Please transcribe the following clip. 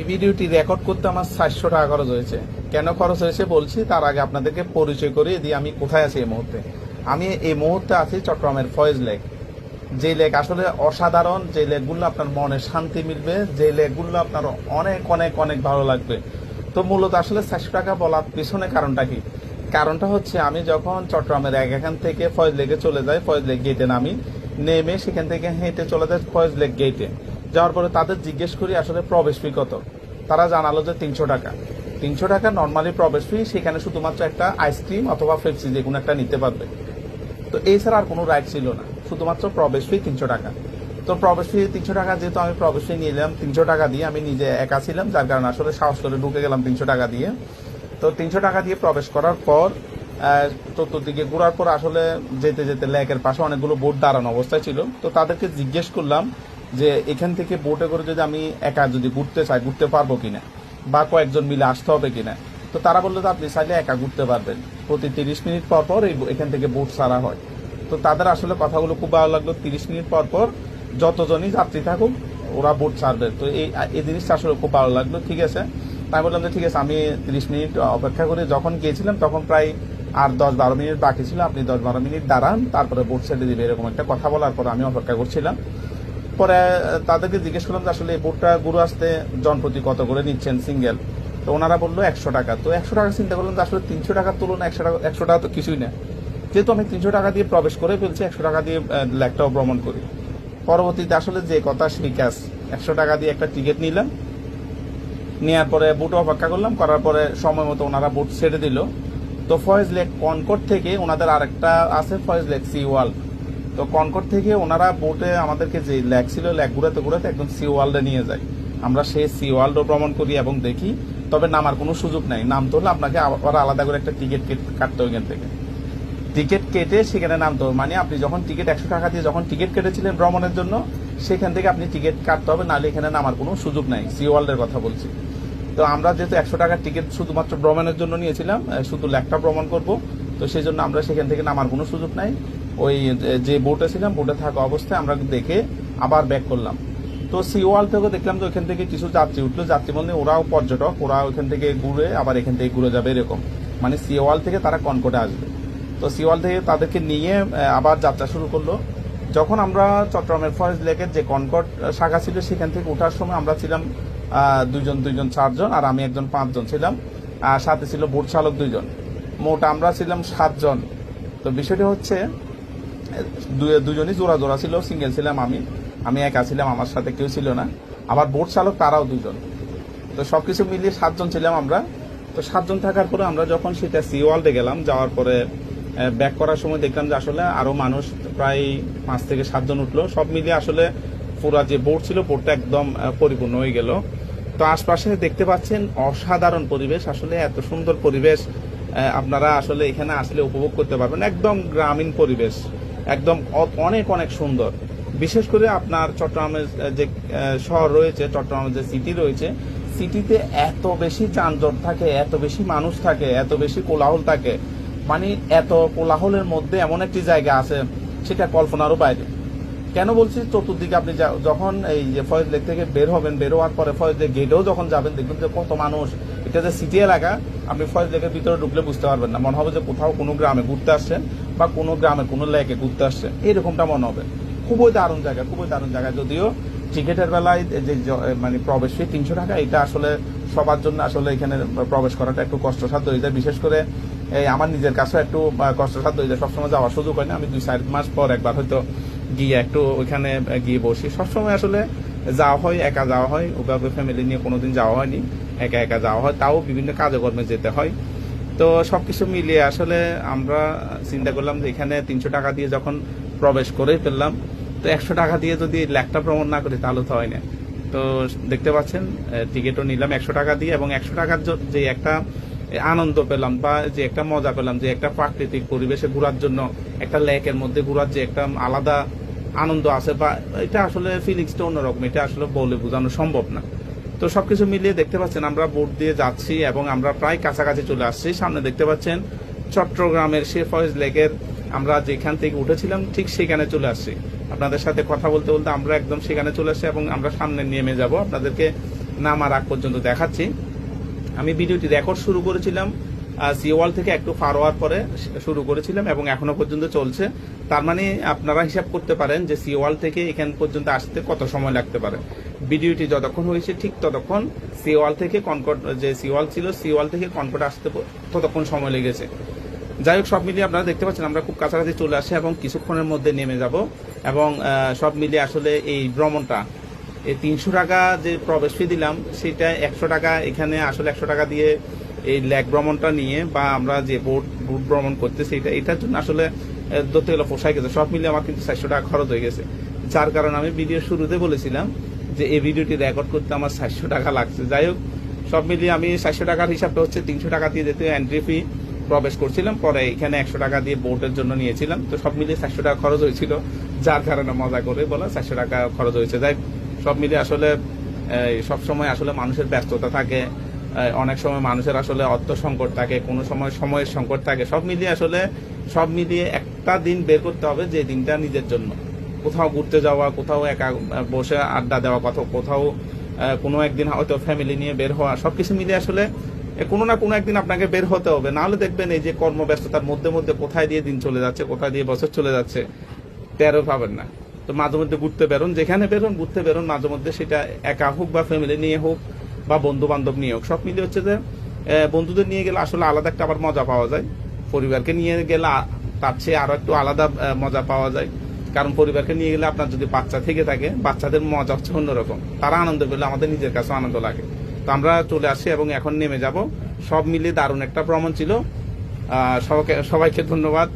এই ভিডিওটি রেকর্ড করতে আমার চারশো টাকা খরচ হয়েছে। কেন খরচ হয়েছে বলছি, তার আগে আপনাদেরকে পরিচয় করিয়ে দিই, আমি কোথায় আছি এই মুহূর্তে। আমি এই মুহূর্তে আছি চট্টগ্রামের ফয়েজ লেক। যে লেক আসলে অসাধারণ, যে লেকগুলো আপনার মনে শান্তি মিলবে, যে লেকগুলো আপনার অনেক অনেক অনেক ভালো লাগবে। তো মূলত আসলে চারশো টাকা বলার পিছনে কারণটা কি? কারণটা হচ্ছে আমি যখন চট্টগ্রামের এক এখান থেকে ফয়েজ লেকে চলে যাই, ফয়েজ লেক গেটে নামি, নেমে সেখান থেকে হেঁটে চলে যায় ফয়েজ লেক গেটে যাওয়ার পরে তাদের জিজ্ঞেস করি, আসলে প্রবেশ ফি কত? তারা জানালো যে তিনশো টাকা। তিনশো টাকা নর্মালি প্রবেশ ফি সেখানে শুধুমাত্র একটা আইসক্রিম অথবা পেপসি যে কোনো একটা নিতে পারবে। তো এছাড়া আর কোনো রাইড ছিল না। শুধুমাত্র প্রবেশ ফি তিনশো টাকা। তো প্রবেশ ফি তিনশো টাকা যেহেতু আমি প্রবেশ ফি নিলাম, তিনশো টাকা দিয়ে আমি নিজে একা ছিলাম, যার কারণে আসলে সাহস করে ঢুকে গেলাম তিনশো টাকা দিয়ে। তো তিনশো টাকা দিয়ে প্রবেশ করার পর চতুর্দিকে ঘোরার পর আসলে যেতে যেতে লেকের পাশে অনেকগুলো বোট দাঁড়ানো অবস্থায় ছিল। তো তাদেরকে জিজ্ঞেস করলাম যে এখান থেকে বোটে করে যদি আমি একা যদি ঘুরতে চাই, ঘুরতে পারব কিনা? বা কয়েকজন মিলে আসতে হবে কিনা? তো তারা বলল যে আপনি চাইলে একা ঘুরতে পারবেন। প্রতি তিরিশ মিনিট পর পর এখান থেকে বোট ছাড়া হয়। তো তাদের আসলে কথাগুলো খুব ভালো লাগল। তিরিশ মিনিট পর পর যতজনই যাত্রী থাকুক, ওরা বোট ছাড়বে। তো এই এই জিনিসটা আসলে খুব ভালো লাগল। ঠিক আছে? তাই বললাম যে, ঠিক আছে, আমি তিরিশ মিনিট অপেক্ষা করে যখন গিয়েছিলাম, তখন প্রায় আর দশ বারো মিনিট বাকি ছিল। আপনি দশ বারো মিনিট দাঁড়ান, তারপরে বোট ছেড়ে দিবে। এরকম একটা কথা বলার পর আমি অপেক্ষা করছিলাম। পরে তাদেরকে জিজ্ঞেস করলাম যে আসলে এই বোটটা ঘুরে আসতে জনপ্রতি কত করে নিচ্ছেন সিঙ্গেল? তো ওনারা বলল একশো টাকা। তো একশো টাকা চিন্তা করলাম যে আসলে তিনশো টাকার তুলনায় একশো টাকা একশো টাকা তো কিছুই না। যেহেতু আমি তিনশো টাকা দিয়ে প্রবেশ করে ফেলছি একশো টাকা দিয়ে আহ, ভ্রমণ করি। পরবর্তীতে আসলে যে কথা সেই কাজ। একশো টাকা দিয়ে একটা টিকিট নিলাম। নেওয়ার পরে বুট অপেক্ষা করলাম। করার পরে সময় মতো ওনারা বুট ছেড়ে দিল। তো ফয়েজ লেক কনকট থেকে ওনাদের আরেকটা আছে ফয়েজ লেক সি ওয়ার্ল্ড। তো কনকট থেকে ওনারা বোটে আমাদেরকে যে লেক ছিল, লেক ঘুরাতে ঘুরাতে একদম সি ওয়ার্ল্ডে নিয়ে যায়। আমরা সেই সি ওয়ার্ল্ডও ভ্রমণ করি এবং দেখি, তবে নামার কোনো সুযোগ নাই। নামতে হলে আপনাকে আবার আলাদা করে একটা টিকিট কাটতে হবে থেকে। টিকিট কেটে সেখানে নামতে হবে। মানে আপনি যখন টিকিট একশো টাকা দিয়ে যখন টিকিট কেটেছিলেন ভ্রমণের জন্য, সেখান থেকে আপনি টিকিট কাটতে হবে, নাহলে এখানে নামার কোনো সুযোগ নাই। সি ওয়ার্ল্ডের কথা বলছি। তো আমরা যেহেতু একশো টাকার টিকিট শুধুমাত্র ভ্রমণের জন্য নিয়েছিলাম শুধু লেকটা ভ্রমণ করব, তো সেই জন্য আমরা সেখান থেকে নামার কোনো সুযোগ নাই। ওই যে- বোটে ছিলাম বোটে থাকা অবস্থায় আমরা দেখে আবার ব্যাক করলাম। তো সি ওয়াল থেকে দেখলাম যে ওখান থেকে কিছু যাত্রী উঠল। যাত্রী বলতে ওরাও পর্যটক ওরা ওখান থেকে ঘুরে আবার এখান থেকে ঘুরে যাবে এরকম। মানে সি ওয়াল থেকে তারা কনকটে আসবে। তো সিওয়াল থেকে তাদেরকে নিয়ে আবার যাত্রা শুরু করল। যখন আমরা চট্টগ্রামের ফরেস্ট লেকের যে কনকট শাখা ছিল, সেখান থেকে ওঠার সময় আমরা ছিলাম দুজন দুইজন চারজন আর আমি একজন, পাঁচজন ছিলাম। আর সাথে ছিল বোট চালক দুইজন। মোট আমরা ছিলাম সাতজন। তো বিষয়টি হচ্ছে দুজনই জোড়া জোড়া ছিল সিঙ্গেল ছিলাম আমি। আমি একা ছিলাম, আমার সাথে কেউ ছিল না। আবার বোট চালক তারাও দুজন। তো সবকিছু মিলিয়ে সাতজন ছিলাম আমরা। তো সাতজন থাকার পরে আমরা যখন সেটা সি ওয়ার্ল্ডে গেলাম, যাওয়ার পরে ব্যাক করার সময় দেখলাম যে আসলে আরও মানুষ প্রায় পাঁচ থেকে সাতজন উঠল। সব মিলিয়ে আসলে পুরা যে বোট ছিল বোটটা একদম পরিপূর্ণ হয়ে গেল। তো আশপাশে দেখতে পাচ্ছেন অসাধারণ পরিবেশ। আসলে এত সুন্দর পরিবেশ আপনারা আসলে এখানে আসলে উপভোগ করতে পারবেন। একদম গ্রামীণ পরিবেশ। একদম অনেক অনেক সুন্দর। বিশেষ করে আপনার চট্টগ্রামের যে শহর রয়েছে, চট্টগ্রামের যে সিটি রয়েছে সিটিতে এত বেশি যানজট থাকে, এত বেশি মানুষ থাকে, এত বেশি কোলাহল থাকে। মানে এত কোলাহলের মধ্যে এমন একটি জায়গা আছে, সেটা কল্পনারও বাইরে। কেন বলছি চতুর্দিকে আপনি যখন এই যে ফয়েজ লেক থেকে বের হবেন, বের হওয়ার পরে ফয়েজ লেক গেটেও যখন যাবেন, দেখবেন যে কত মানুষ এটা যে সিটি এলাকা, আপনি ফয়েজ লেকের ভিতরে ঢুকলে বুঝতে পারবেন না। মনে হবে যে কোথাও কোনো গ্রামে ঘুরতে আসছেন বা কোনো গ্রামে কোনো লেকে ঘুরতে আসছেন। এরকমটা মনে হবে। খুবই দারুণ জায়গা, খুবই দারুণ জায়গা। যদিও টিকিটের বেলায় যে মানে প্রবেশ ফি তিনশো টাকা, এটা আসলে সবার জন্য আসলে এখানে প্রবেশ করাটা একটু কষ্টসাধ্য হয়ে যায়। বিশেষ করে এই আমার নিজের কাছেও একটু কষ্টসাধ্য হয়ে যায়। সবসময় যাওয়ার সুযোগ হয় না। আমি দুই চার মাস পর একবার হয়তো গিয়ে একটু ওইখানে গিয়ে বসি। সবসময় আসলে যাওয়া হয়, একা যাওয়া হয়। ওভাবে ফ্যামিলি নিয়ে কোনোদিন যাওয়া হয়নি। একা একা যাওয়া হয়। তাও বিভিন্ন কাজে কর্মে যেতে হয়। তো সব কিছু মিলিয়ে আসলে আমরা চিন্তা করলাম যে এখানে তিনশো টাকা দিয়ে যখন প্রবেশ করে ফেললাম, তো একশো টাকা দিয়ে যদি ল্যাকটা ভ্রমণ না করি তাহলে তো হয় না। তো দেখতে পাচ্ছেন টিকিটও নিলাম একশো টাকা দিয়ে এবং একশো টাকার যে একটা আনন্দ পেলাম বা যে একটা মজা পেলাম, যে একটা প্রাকৃতিক পরিবেশে ঘোরার জন্য একটা লেকের মধ্যে ঘোরার যে একটা আলাদা আনন্দ আছে বা এটা আসলে ফিলিংসটা অন্যরকম, এটা আসলে বলে বোঝানো সম্ভব না। তো সবকিছু মিলিয়ে দেখতে পাচ্ছেন আমরা বোট দিয়ে যাচ্ছি এবং আমরা প্রায় কাছাকাছি চলে আসছি। সামনে দেখতে পাচ্ছেন চট্টগ্রামের শেফয়েজ লেকের আমরা যেখান থেকে উঠেছিলাম, ঠিক সেখানে চলে আসছি। আপনাদের সাথে কথা বলতে বলতে আমরা একদম সেখানে চলে আসছি এবং আমরা সামনে নেমে যাব। আপনাদেরকে নামার আগ পর্যন্ত দেখাচ্ছি। আমি ভিডিওটি রেকর্ড শুরু করেছিলাম। সিওয়াল থেকে একটু ফার হওয়ার পরে শুরু করেছিলাম এবং এখনও পর্যন্ত চলছে। তার মানে আপনারা হিসাব করতে পারেন যে সিওয়াল থেকে এখান পর্যন্ত আসতে কত সময় লাগতে পারে। ভিডিওটি যতক্ষণ হয়েছে ঠিক ততক্ষণ সিওয়াল থেকে কনকট যে সিওয়াল ছিল সিওয়াল থেকে কনকট আসতে ততক্ষণ সময় লেগেছে। যাই হোক, সব মিলিয়ে আপনারা দেখতে পাচ্ছেন আমরা খুব কাছাকাছি চলে আসি এবং কিছুক্ষণের মধ্যে নেমে যাব এবং সব মিলিয়ে আসলে এই ভ্রমণটা, এই তিনশো টাকা যে প্রবেশ ফি দিলাম, সেটা একশো টাকা, এখানে আসলে একশো টাকা দিয়ে এই ল্যাক ভ্রমণটা নিয়ে বা আমরা যে বোট বোট ভ্রমণ করতেছি এটা এটার জন্য আসলে ধরতে গেলে পোষায় গেছে সব মিলিয়ে আমার কিন্তু চারশো টাকা খরচ হয়ে গেছে। যার কারণে আমি ভিডিও শুরুতে বলেছিলাম যে এই ভিডিওটি রেকর্ড করতে আমার চারশো টাকা লাগছে। যাই হোক, সব মিলিয়ে আমি চারশো টাকার হিসাবটা হচ্ছে তিনশো টাকা দিয়ে যেতে এন্ট্রি ফি প্রবেশ করছিলাম, পরে এখানে একশো টাকা দিয়ে বোটের জন্য নিয়েছিলাম। তো সব মিলিয়ে চারশো টাকা খরচ হয়েছিল। যার কারণে মজা করে বলা চারশো টাকা খরচ হয়েছে। যাই সব মিলিয়ে আসলে সব সময় আসলে মানুষের ব্যস্ততা থাকে। অনেক সময় মানুষের আসলে অর্থ সংকট থাকে, কোনো সময় সময়ের সংকট থাকে। সব মিলিয়ে আসলে, সব মিলিয়ে একটা দিন বের করতে হবে যে দিনটা নিজের জন্য। কোথাও ঘুরতে যাওয়া, কোথাও একা বসে আড্ডা দেওয়া, কোথাও কোথাও কোনো একদিন হয়তো ফ্যামিলি নিয়ে বের হওয়া, সবকিছু মিলিয়ে আসলে কোনো না কোনো একদিন আপনাকে বের হতে হবে। নাহলে দেখবেন এই যে কর্মব্যস্ততার মধ্যে মধ্যে কোথায় দিয়ে দিন চলে যাচ্ছে, কোথায় দিয়ে বছর চলে যাচ্ছে তেরো পাবেন না। তো মাঝে মধ্যে ঘুরতে বেরোন, যেখানে বেরোন, ঘুরতে বেরোন, মাঝে মধ্যে সেটা একা হোক বা ফ্যামিলি নিয়ে হোক বা বন্ধু বান্ধব নিয়ে হোক, সব মিলিয়ে হচ্ছে যে বন্ধুদের নিয়ে গেলে আসলে আলাদা একটা আবার মজা পাওয়া যায়। পরিবারকে নিয়ে গেলে তার চেয়ে আরও একটু আলাদা মজা পাওয়া যায়। কারণ পরিবারকে নিয়ে গেলে আপনার যদি বাচ্চা থেকে থাকে, বাচ্চাদের মজা হচ্ছে অন্যরকম। তারা আনন্দ পেলে আমাদের নিজের কাছে আনন্দ লাগে। তো আমরা চলে আসি এবং এখন নেমে যাব। সব মিলিয়ে দারুণ একটা ভ্রমণ ছিল। সবাইকে ধন্যবাদ।